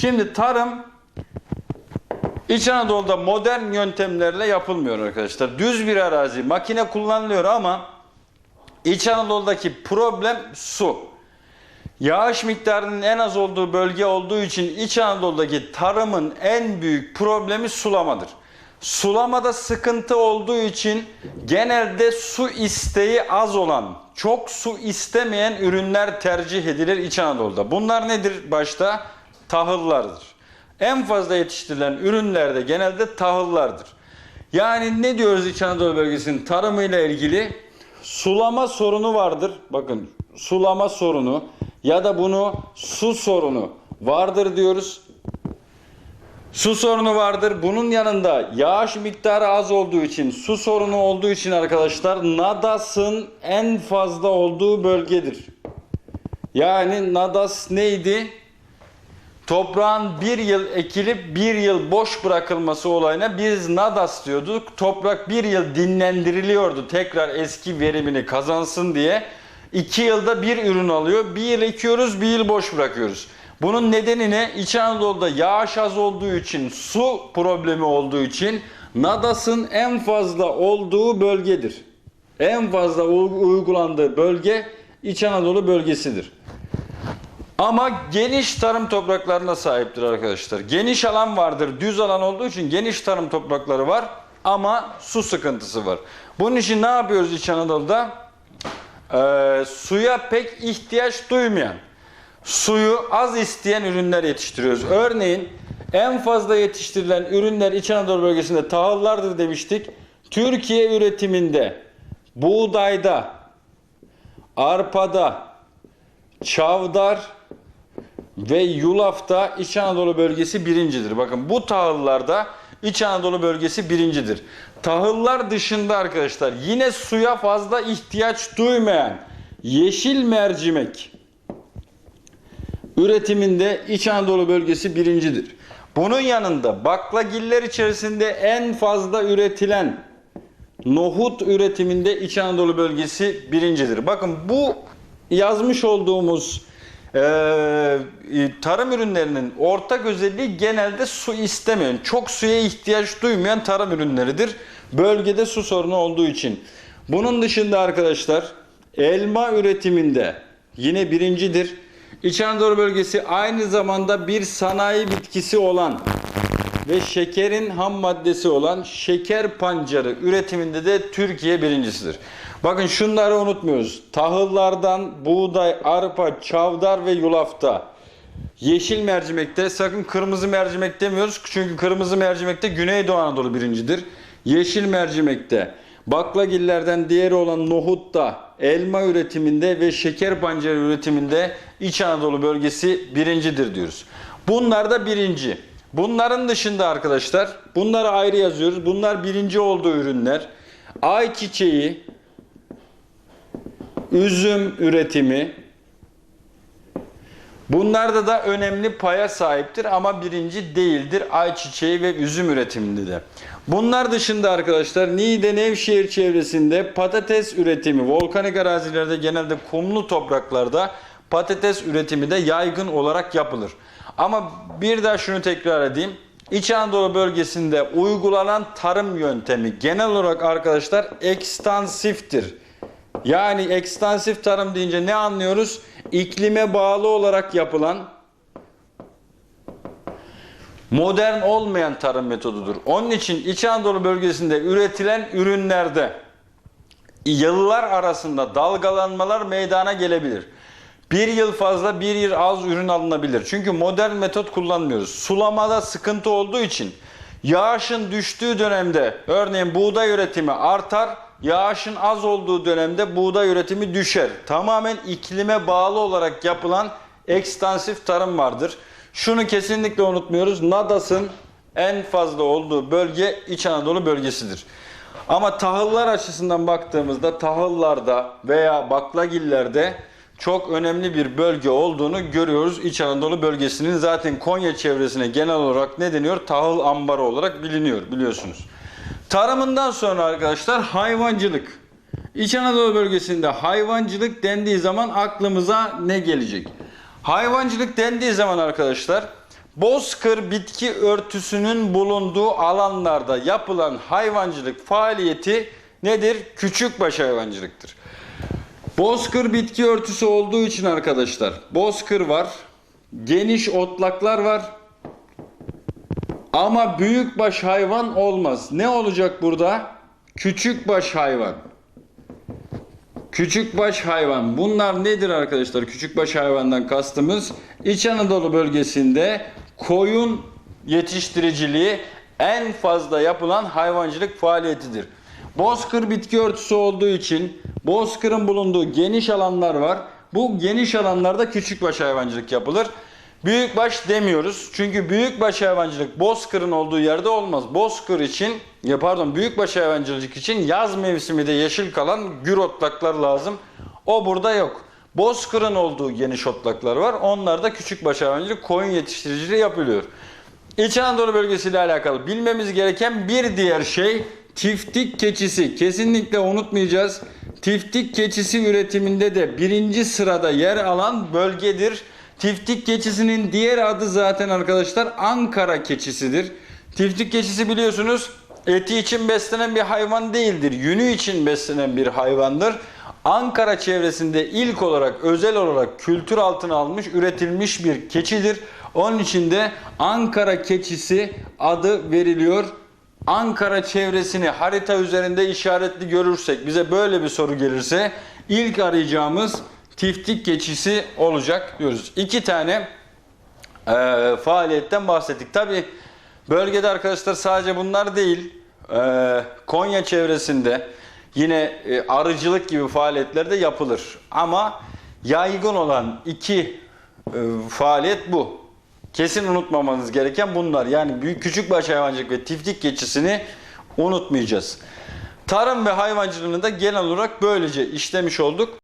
Şimdi tarım İç Anadolu'da modern yöntemlerle yapılmıyor arkadaşlar. Düz bir arazi, makine kullanılıyor ama İç Anadolu'daki problem su. Yağış miktarının en az olduğu bölge olduğu için İç Anadolu'daki tarımın en büyük problemi sulamadır. Sulamada sıkıntı olduğu için genelde su isteği az olan, çok su istemeyen ürünler tercih edilir İç Anadolu'da. Bunlar nedir başta? Tahıllardır. En fazla yetiştirilen ürünler de genelde tahıllardır. Yani ne diyoruz İç Anadolu bölgesinin tarımıyla ilgili? Sulama sorunu vardır. Bakın sulama sorunu ya da bunu su sorunu vardır diyoruz. Su sorunu vardır. Bunun yanında yağış miktarı az olduğu için, su sorunu olduğu için arkadaşlar Nadas'ın en fazla olduğu bölgedir. Yani Nadas neydi? Toprağın bir yıl ekilip bir yıl boş bırakılması olayına biz nadas diyorduk. Toprak bir yıl dinlendiriliyordu tekrar eski verimini kazansın diye. İki yılda bir ürün alıyor. Bir yıl ekiyoruz, bir yıl boş bırakıyoruz. Bunun nedeni ne? İç Anadolu'da yağış az olduğu için, su problemi olduğu için nadasın en fazla olduğu bölgedir. En fazla uygulandığı bölge İç Anadolu bölgesidir. Ama geniş tarım topraklarına sahiptir arkadaşlar. Geniş alan vardır. Düz alan olduğu için geniş tarım toprakları var ama su sıkıntısı var. Bunun için ne yapıyoruz İç Anadolu'da? Ee, suya pek ihtiyaç duymayan, suyu az isteyen ürünler yetiştiriyoruz. Örneğin en fazla yetiştirilen ürünler İç Anadolu bölgesinde tahıllardır demiştik. Türkiye üretiminde buğdayda, arpada, çavdar ve yulafta İç Anadolu bölgesi birincidir. Bakın bu tahıllarda İç Anadolu bölgesi birincidir. Tahıllar dışında arkadaşlar yine suya fazla ihtiyaç duymayan yeşil mercimek üretiminde İç Anadolu bölgesi birincidir. Bunun yanında baklagiller içerisinde en fazla üretilen nohut üretiminde İç Anadolu bölgesi birincidir. Bakın bu yazmış olduğumuz e, tarım ürünlerinin ortak özelliği genelde su istemeyen, çok suya ihtiyaç duymayan tarım ürünleridir. Bölgede su sorunu olduğu için. Bunun dışında arkadaşlar elma üretiminde yine birincidir. İç Anadolu bölgesi aynı zamanda bir sanayi bitkisi olan ve şekerin ham maddesi olan şeker pancarı üretiminde de Türkiye birincisidir. Bakın şunları unutmuyoruz. Tahıllardan buğday, arpa, çavdar ve yulafta. Yeşil mercimekte sakın kırmızı mercimek demiyoruz. Çünkü kırmızı mercimekte Güneydoğu Anadolu birincidir. Yeşil mercimekte baklagillerden diğeri olan nohutta, elma üretiminde ve şeker pancarı üretiminde İç Anadolu bölgesi birincidir diyoruz. Bunlar da birinci. Bunların dışında arkadaşlar bunları ayrı yazıyoruz. Bunlar birinci olduğu ürünler. Ayçiçeği, üzüm üretimi. Bunlarda da önemli paya sahiptir ama birinci değildir ayçiçeği ve üzüm üretiminde de. Bunlar dışında arkadaşlar Niğde Nevşehir çevresinde patates üretimi, volkanik arazilerde genelde kumlu topraklarda patates üretimi de yaygın olarak yapılır. Ama bir daha şunu tekrar edeyim. İç Anadolu bölgesinde uygulanan tarım yöntemi genel olarak arkadaşlar ekstansiftir. Yani ekstansif tarım deyince ne anlıyoruz? İklime bağlı olarak yapılan modern olmayan tarım metodudur. Onun için İç Anadolu bölgesinde üretilen ürünlerde yıllar arasında dalgalanmalar meydana gelebilir. Bir yıl fazla bir yıl az ürün alınabilir. Çünkü modern metot kullanmıyoruz. Sulamada sıkıntı olduğu için yağışın düştüğü dönemde örneğin buğday üretimi artar. Yağışın az olduğu dönemde buğday üretimi düşer. Tamamen iklime bağlı olarak yapılan ekstansif tarım vardır. Şunu kesinlikle unutmuyoruz. Nadas'ın en fazla olduğu bölge İç Anadolu bölgesidir. Ama tahıllar açısından baktığımızda tahıllarda veya baklagillerde çok önemli bir bölge olduğunu görüyoruz. İç Anadolu bölgesinin zaten Konya çevresine genel olarak ne deniyor? Tahıl ambarı olarak biliniyor biliyorsunuz. Tarımından sonra arkadaşlar hayvancılık. İç Anadolu bölgesinde hayvancılık dendiği zaman aklımıza ne gelecek? Hayvancılık dendiği zaman arkadaşlar bozkır bitki örtüsünün bulunduğu alanlarda yapılan hayvancılık faaliyeti nedir? Küçükbaş hayvancılıktır. Bozkır bitki örtüsü olduğu için arkadaşlar bozkır var, geniş otlaklar var ama büyükbaş hayvan olmaz. Ne olacak burada? Küçükbaş hayvan. Küçükbaş hayvan. Bunlar nedir arkadaşlar? Küçükbaş hayvandan kastımız İç Anadolu bölgesinde koyun yetiştiriciliği en fazla yapılan hayvancılık faaliyetidir. Bozkır bitki örtüsü olduğu için bozkırın bulunduğu geniş alanlar var. Bu geniş alanlarda küçükbaş hayvancılık yapılır. Büyükbaş demiyoruz. Çünkü büyükbaş hayvancılık bozkırın olduğu yerde olmaz. Bozkır için, ya pardon büyükbaş hayvancılık için yaz mevsimi de yeşil kalan gür otlaklar lazım. O burada yok. Bozkırın olduğu geniş otlaklar var. Onlarda küçükbaş hayvancılık, koyun yetiştiriciliği yapılıyor. İç Anadolu bölgesiyle alakalı bilmemiz gereken bir diğer şey tiftik keçisi. Kesinlikle unutmayacağız. Tiftik keçisi üretiminde de birinci sırada yer alan bölgedir. Tiftik keçisinin diğer adı zaten arkadaşlar Ankara keçisidir. Tiftik keçisi biliyorsunuz eti için beslenen bir hayvan değildir. Yünü için beslenen bir hayvandır. Ankara çevresinde ilk olarak özel olarak kültür altına almış, üretilmiş bir keçidir. Onun için de Ankara keçisi adı veriliyor. Ankara çevresini harita üzerinde işaretli görürsek, bize böyle bir soru gelirse ilk arayacağımız tiftik keçisi olacak diyoruz. İki tane e, faaliyetten bahsettik. Tabi bölgede arkadaşlar sadece bunlar değil. e, Konya çevresinde yine e, arıcılık gibi faaliyetler de yapılır. Ama yaygın olan iki e, faaliyet bu. Kesin unutmamanız gereken bunlar. Yani büyük küçükbaş hayvancılık ve tiftik keçisini unutmayacağız. Tarım ve hayvancılığını da genel olarak böylece işlemiş olduk.